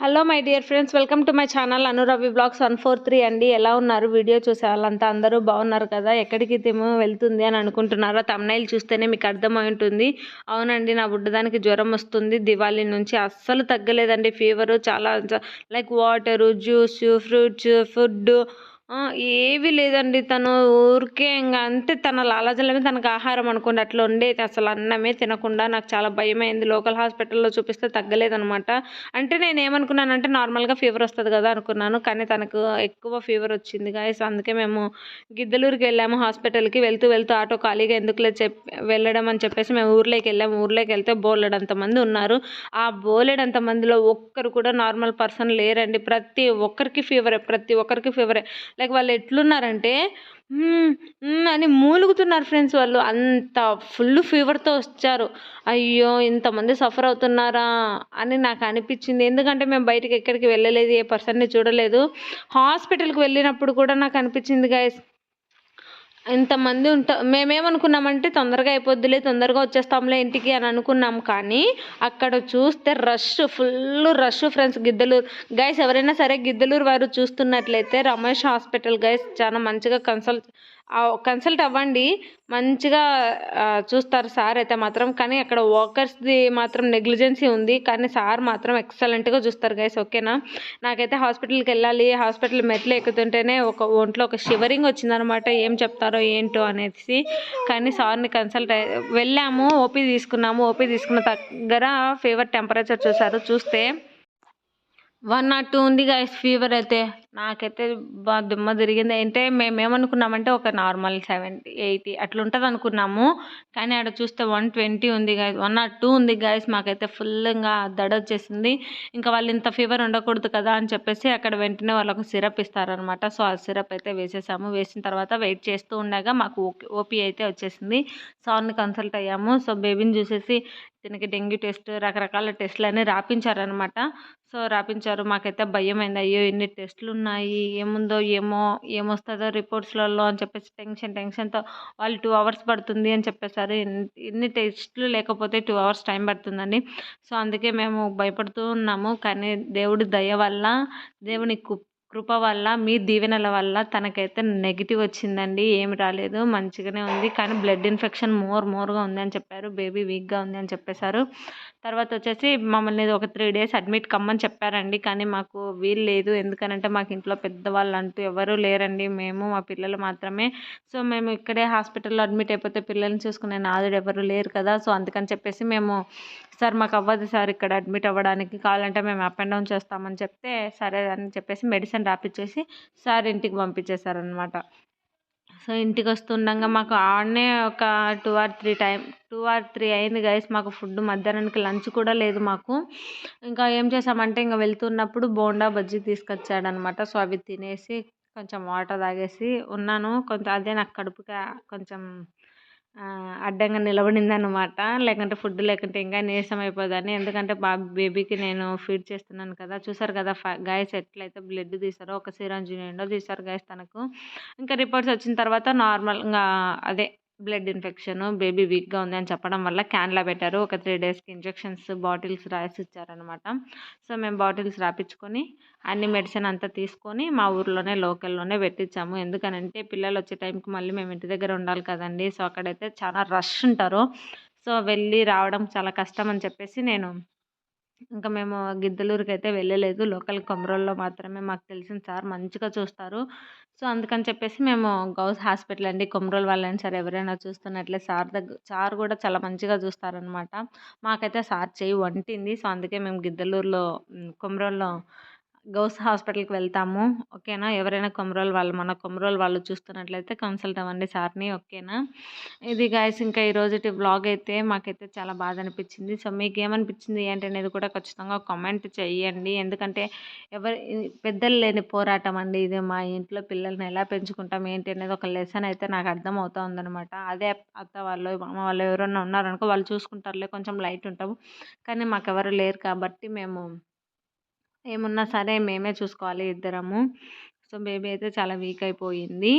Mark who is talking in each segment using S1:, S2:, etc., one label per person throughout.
S1: Hello my dear friends welcome to my channel Anuravi blogs one four three అండి. ఎలా ఉన్నారు? Video చూసే వాళ్ళంతా అందరూ బాగున్నారు కదా? ఎక్కడికి తిము వెళ్తుంది అని అనుకుంటున్నారా? తమ్నైల్ చూస్తేనే మీకు అర్థమై ఉంటుంది అవునండి నా బుడ్డదానికి జ్వరం వస్తుంది. దివాళీ నుంచి అస్సలు తగ్గలేదండి. ఫీవరు చాలా like water juice fruits food ఏవి లేదండి. తను ఊరికే ఇంకా అంతే. తన లాలాజలమే తనకు ఆహారం అనుకోండి అట్లా ఉండేది. అసలు అన్నమే తినకుండా నాకు చాలా భయమైంది. లోకల్ హాస్పిటల్లో చూపిస్తే తగ్గలేదనమాట. అంటే నేను ఏమనుకున్నానంటే నార్మల్గా ఫీవర్ వస్తుంది కదా అనుకున్నాను. కానీ తనకు ఎక్కువ ఫీవర్ వచ్చింది గాయస్. అందుకే మేము గిద్దలూరుకి వెళ్ళాము. హాస్పిటల్కి వెళ్తూ వెళ్తూ ఆటో ఖాళీగా ఎందుకులే చెప్ వెళ్ళడం అని చెప్పేసి మేము ఊర్లోకి వెళ్ళాము. ఊర్లోకి వెళ్తే బోలెడంత మంది ఉన్నారు. ఆ బోలెడంత మందిలో ఒక్కరు కూడా నార్మల్ పర్సన్ లేరండి. ప్రతి ఒక్కరికి ఫీవరే ప్రతి ఒక్కరికి ఫీవరే. లైక్ వాళ్ళు ఎట్లున్నారంటే అని మూలుగుతున్నారు ఫ్రెండ్స్ వాళ్ళు. అంత ఫుల్ ఫీవర్తో వచ్చారు. అయ్యో ఇంతమంది సఫర్ అవుతున్నారా? అని నాకు అనిపించింది. ఎందుకంటే మేము బయటకి ఎక్కడికి వెళ్ళలేదు ఏ పర్సన్ని చూడలేదు. హాస్పిటల్కి వెళ్ళినప్పుడు కూడా నాకు అనిపించింది గాయస్ ఇంతమంది ఉంటా మేమేమనుకున్నామంటే తొందరగా అయిపోద్దిలే తొందరగా వచ్చేస్తాంలే ఇంటికి అని అనుకున్నాం కానీ అక్కడ చూస్తే rush full rush friends Giddalur guys ఎవరైనా సరే గిద్దలూరు వారు చూస్తున్నట్లయితే రమేష్ హాస్పిటల్ గైస్ చాలా మంచిగా కన్సల్ట్ కన్సల్ట్ అవ్వండి. మంచిగా చూస్తారు సార్ అయితే మాత్రం. కానీ అక్కడ వర్కర్స్ది మాత్రం నెగ్లిజెన్సీ ఉంది. కానీ సార్ మాత్రం ఎక్సలెంట్గా చూస్తారు గైస్ ఓకేనా? నాకైతే హాస్పిటల్కి వెళ్ళాలి. హాస్పిటల్ మెట్లు ఎక్కుతుంటేనే ఒక ఒంట్లో ఒక షివరింగ్ వచ్చిందనమాట. ఏం చెప్తారో ఏంటో అనేసి. కానీ సార్ని కన్సల్ట్ వెళ్ళాము ఓపీ తీసుకున్నాము. ఓపీ తీసుకున్న దగ్గర ఫీవర్ టెంపరేచర్ చూసారు చూస్తే వన్ నాట్ టూ ఉంది గాయస్ ఫీవర్ అయితే. నాకైతే బాగా దుమ్మ తిరిగింది. అంటే మేమేమనుకున్నామంటే ఒక నార్మల్ సెవెంటీ ఎయిటీ అట్లా ఉంటుంది అనుకున్నాము కానీ ఆడ చూస్తే వన్ ట్వంటీ ఉంది గాయస్ వన్ నాట్ టూ ఉంది గాయస్ మాకైతే ఫుల్గా దడ వచ్చేసింది. ఇంకా వాళ్ళు ఇంత ఫీవర్ ఉండకూడదు కదా అని చెప్పేసి అక్కడ వెంటనే వాళ్ళకు సిరప్ ఇస్తారనమాట సో ఆ సిరప్ అయితే వేసేసాము. వేసిన తర్వాత వెయిట్ చేస్తూ ఉండగా మాకు ఓపీ అయితే వచ్చేసింది. సార్ని కన్సల్ట్ అయ్యాము. సో బేబీని చూసేసి దీనికి డెంగ్యూ టెస్ట్ రకరకాల టెస్టులు అన్నీ రాపించారనమాట సో రాపించారు. మాకైతే భయం అయింది అయ్యో ఎన్ని టెస్టులు ఉన్నాయి ఏముందో ఏమో ఏమొస్తుందో రిపోర్ట్స్లలో అని చెప్పేసి టెన్షన్ టెన్షన్తో వాళ్ళు టూ అవర్స్ పడుతుంది అని చెప్పేసారు. ఎన్ని టెస్ట్లు లేకపోతే టూ అవర్స్ టైం పడుతుందండి. సో అందుకే మేము భయపడుతూ ఉన్నాము. కానీ దేవుడి దయ వల్ల దేవుని కృప వల్ల మీ దీవెనల వల్ల తనకైతే నెగిటివ్ వచ్చిందండి. ఏమి రాలేదు. మంచిగానే ఉంది. కానీ బ్లడ్ ఇన్ఫెక్షన్ మోర్ మోర్గా ఉంది అని చెప్పారు. బేబీ వీక్గా ఉంది అని చెప్పేశారు. తర్వాత వచ్చేసి మమ్మల్ని ఒక త్రీ డేస్ అడ్మిట్ కమ్మని చెప్పారండి. కానీ మాకు వీలు లేదు. ఎందుకనంటే మాకు ఇంట్లో పెద్దవాళ్ళు అంటూ ఎవరూ లేరండి. మేము మా పిల్లలు మాత్రమే. సో మేము ఇక్కడే హాస్పిటల్లో అడ్మిట్ అయిపోతే పిల్లల్ని చూసుకునే నాదుడు ఎవరు లేరు కదా. సో అందుకని చెప్పేసి మేము సార్ మాకు అవ్వదు సార్ ఇక్కడ అడ్మిట్ అవ్వడానికి. కావాలంటే మేము అప్ అండ్ డౌన్ చేస్తామని చెప్తే సరే అని చెప్పేసి మెడిసిన్ రాపిచ్చేసి సార్ ఇంటికి పంపించేశారనమాట సో ఇంటికి వస్తుండగా మాకు ఆడనే ఒక two or three time two or three అయింది గైస్. మాకు ఫుడ్ మధ్యాహ్నానికి లంచ్ కూడా లేదు మాకు. ఇంకా ఏం చేసామంటే ఇంకా వెళ్తున్నప్పుడు బోండా బజ్జీ తీసుకొచ్చాడనమాట సో అవి తినేసి కొంచెం వాటర్ తాగేసి ఉన్నాను. కొంచెం అదే నాకు కడుపుగా కొంచెం అడ్డంగా నిలబడిందనమాట లేకుంటే ఫుడ్ లేకుంటే ఇంకా నీరసం అయిపోదని ఎందుకంటే బాబు బేబీకి నేను ఫీడ్ చేస్తున్నాను కదా. చూసారు కదా గాయస్ ఎట్లయితే బ్లడ్ తీసారో ఒక సిరంజి నిండో తీసారు గాయస్ తనకు. ఇంకా రిపోర్ట్స్ వచ్చిన తర్వాత నార్మల్గా అదే బ్లడ్ ఇన్ఫెక్షన్ బేబీ వీక్గా ఉంది అని చెప్పడం వల్ల క్యాన్లా పెట్టారు. ఒక త్రీ డేస్కి ఇంజెక్షన్స్ బాటిల్స్ రాసి ఇచ్చారనమాట సో మేము బాటిల్స్ రాపించుకొని అన్ని మెడిసిన్ అంతా తీసుకొని మా ఊర్లోనే లోకల్లోనే పెట్టించాము ఎందుకనంటే పిల్లలు వచ్చే టైంకి మళ్ళీ మేము ఇంటి దగ్గర ఉండాలి కదండి. సో అక్కడైతే చాలా రష్ ఉంటారు. సో వెళ్ళి రావడం చాలా కష్టం అని చెప్పేసి నేను ఇంకా మేము గిద్దలూరుకి అయితే వెళ్ళలేదు. లోకల్ కొమరోల్లో మాత్రమే మాకు తెలిసిన సార్ మంచిగా చూస్తారు. సో అందుకని చెప్పేసి మేము గౌస్ హాస్పిటల్ అండి. కొమరోల్ వాళ్ళని సార్ ఎవరైనా చూస్తున్నట్లే సార్ దగ్గర సార్ కూడా చాలా మంచిగా చూస్తారనమాట మాకైతే సార్ చేయి వంటింది. సో అందుకే మేము గిద్దలూరులో కొమరోల్లో గౌస్ హాస్పిటల్కి వెళ్తాము. ఓకేనా? ఎవరైనా కొమరోలు వాళ్ళు మన కొమరోలు వాళ్ళు చూస్తున్నట్లయితే కన్సల్ట్ అవ్వండి సార్ని. ఓకేనా? ఇది గాయస్ ఇంకా ఈ రోజుటి బ్లాగ్ అయితే మాకైతే చాలా బాధ అనిపించింది సో మీకు ఏమనిపించింది ఏంటి అనేది కూడా ఖచ్చితంగా కామెంట్ చేయండి ఎందుకంటే ఎవరి పెద్దలు లేని పోరాటం అండి ఇది. మా ఇంట్లో పిల్లల్ని ఎలా పెంచుకుంటాం ఏంటి అనేది ఒక లెసన్ అయితే నాకు అర్థం అవుతా ఉందనమాట అదే అత్త వాళ్ళు మామ వాళ్ళు ఎవరైనా ఉన్నారనుకో వాళ్ళు చూసుకుంటారులే కొంచెం లైట్ ఉంటాము. కానీ మాకు ఎవరు లేరు కాబట్టి మేము ఏమున్నా సరే మేమే చూసుకోవాలి ఇద్దరము. సో బేబీ అయితే చాలా వీక్ అయిపోయింది.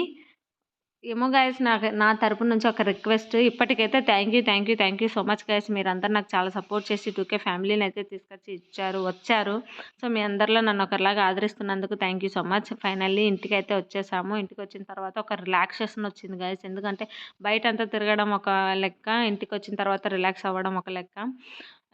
S1: ఏమో గాయస్ నాకు నా తరపు నుంచి ఒక రిక్వెస్ట్ ఇప్పటికైతే thank you thank you thank you so much guys మీరందరూ నాకు చాలా సపోర్ట్ చేసి టూకే ఫ్యామిలీని అయితే తీసుకొచ్చి ఇచ్చారు వచ్చారు. సో మీ అందరిలో నన్ను ఒకరిలాగా ఆదరిస్తున్నందుకు thank you so much. Finally ఇంటికి అయితే వచ్చేసాము. ఇంటికి వచ్చిన తర్వాత ఒక రిలాక్సేషన్ వచ్చింది గాయస్. ఎందుకంటే బయట అంతా తిరగడం ఒక లెక్క ఇంటికి వచ్చిన తర్వాత రిలాక్స్ అవ్వడం ఒక లెక్క.